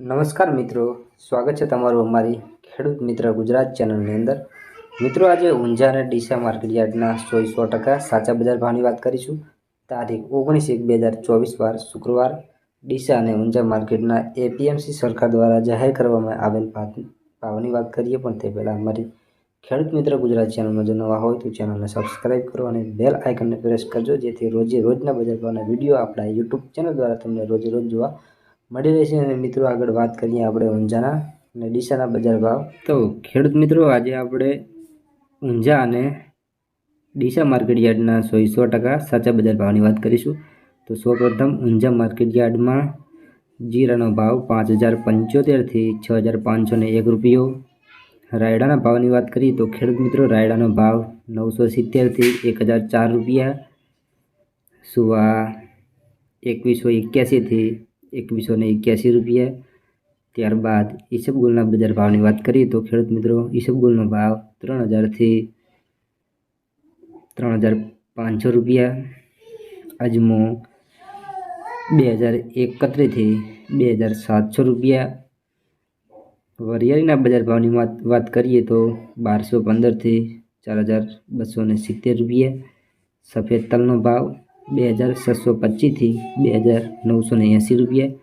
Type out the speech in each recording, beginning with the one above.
નમસ્કાર મિત્રો, સ્વાગત છે તમારું અમારી ખેડૂત મિત્ર ગુજરાત ચેનલની અંદર. મિત્રો, આજે ઊંઝા અને ડીસા માર્કેટ યાર્ડના સો સો ટકા સાચા બજાર ભાવની વાત કરીશું. તારીખ ઓગણીસ એક બે હજાર ચોવીસ વાર શુક્રવાર, ડીસા અને ઊંઝા માર્કેટના એપીએમસી સરકાર દ્વારા જાહેર કરવામાં આવેલ ભાવ- ભાવની વાત કરીએ પણ તે પહેલાં અમારી ખેડૂત મિત્ર ગુજરાત ચેનલમાં જો નવા હોય તો ચેનલને સબસ્ક્રાઈબ કરો અને બેલ આઇકનને પ્રેસ કરજો, જેથી રોજે રોજના બજાર ભાવના વીડિયો આપણા યુટ્યુબ ચેનલ દ્વારા તમને રોજે રોજ જોવા મળી રહેશે અને મિત્રો આગળ વાત કરીએ આપણે ઊંઝાના અને ડીસાના બજાર ભાવ. તો ખેડૂત મિત્રો, આજે આપણે ઊંઝા અને ડીસા માર્કેટ યાર્ડના સો સો ટકા સાચા બજાર ભાવની વાત કરીશું. તો સૌપ્રથમ ઊંઝા માર્કેટ યાર્ડમાં જીરાનો ભાવ પાંચ હજાર પંચોતેરથી છ હજાર પાંચસો ને એક રૂપિયો. રાયડાના ભાવની વાત કરીએ તો ખેડૂત મિત્રો, રાયડાનો ભાવ નવસો સિત્તેરથી એક હજાર ચાર રૂપિયા. સુવા એકવીસો એક્યાસીથી એકવીસો ને એક્યાસી રૂપિયા. ત્યારબાદ ઈસબગુલના બજાર ભાવની વાત કરીએ તો ખેડૂત મિત્રો ઈસબગુલનો ભાવ ત્રણ હજારથી ત્રણ હજાર પાંચસો રૂપિયા. અજમો બે હજાર એકત્રીસથી બે હજાર સાતસો રૂપિયા. વરિયાળીના બજાર ભાવની વાત વાત કરીએ તો બારસો પંદરથી ચાર હજાર બસો સિત્તેર રૂપિયા. સફેદ તલનો ભાવ બે હજાર છસો પચીસથી બે હજાર નવસો ને એંસી રૂપિયા.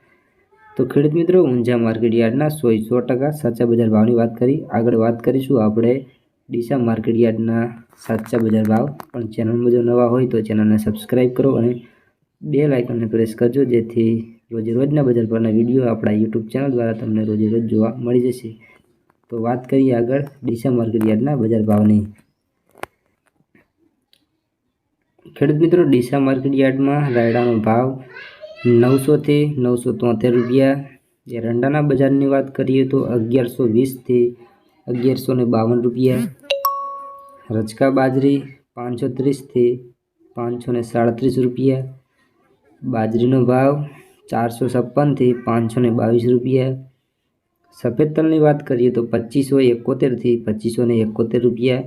તો ખેડૂત મિત્રો ઊંઝા માર્કેટ યાર્ડના સો સો ટકા સાચા બજાર ભાવની વાત કરી. આગળ વાત કરીશું આપણે ડીસા માર્કેટ યાર્ડના સાચા બજાર ભાવ. પણ ચેનલમાં જો નવા હોય તો ચેનલને સબસ્ક્રાઈબ કરો અને બે લાઇકનને પ્રેસ કરજો, જેથી રોજે રોજના બજાર ભાવના વીડિયો આપણા યુટ્યુબ ચેનલ દ્વારા તમને રોજે રોજ જોવા મળી જશે. તો વાત કરીએ આગળ ડીસા માર્કેટ યાર્ડના બજાર ભાવની. ખેડૂત મિત્રો, ડીસા માર્કેટ યાર્ડમાં રાયડાનો ભાવ નવસોથી નવસો તોતેર રૂપિયા. જે રંડાના બજારની વાત કરીએ તો અગિયારસો વીસથી અગિયારસો ને બાવન રૂપિયા. રચકા બાજરી પાંચસો ત્રીસથી પાંચસો ને સાડત્રીસ રૂપિયા. બાજરીનો ભાવ ચારસો છપ્પનથી પાંચસો ને બાવીસ રૂપિયા. સફેદ તલની વાત કરીએ તો પચીસો એકોતેરથી પચીસો ને એકોતેર રૂપિયા.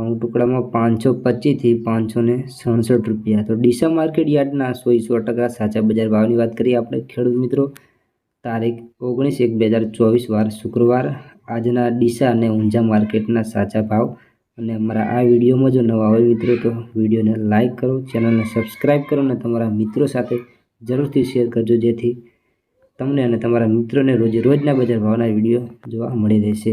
ઘઉં ટુકડામાં પાંચસો પચીસથી પાંચસો ને સડસઠ રૂપિયા. તો ડીસા માર્કેટ યાર્ડના સો સો ટકા સાચા બજાર ભાવની વાત કરીએ આપણે, ખેડૂત મિત્રો, તારીખ ઓગણીસ એક બે હજાર ચોવીસ, વાર શુક્રવાર. આજના ડીસા અને ઊંઝા માર્કેટના સાચા ભાવ અને અમારા આ વિડીયોમાં જો નવા હોય મિત્રો, તો વિડીયોને લાઇક કરો, ચેનલને સબસ્ક્રાઈબ કરો અને તમારા મિત્રો સાથે જરૂરથી શેર કરજો, જેથી તમને અને તમારા મિત્રોને રોજે રોજના બજાર ભાવના વીડિયો જોવા મળી રહેશે.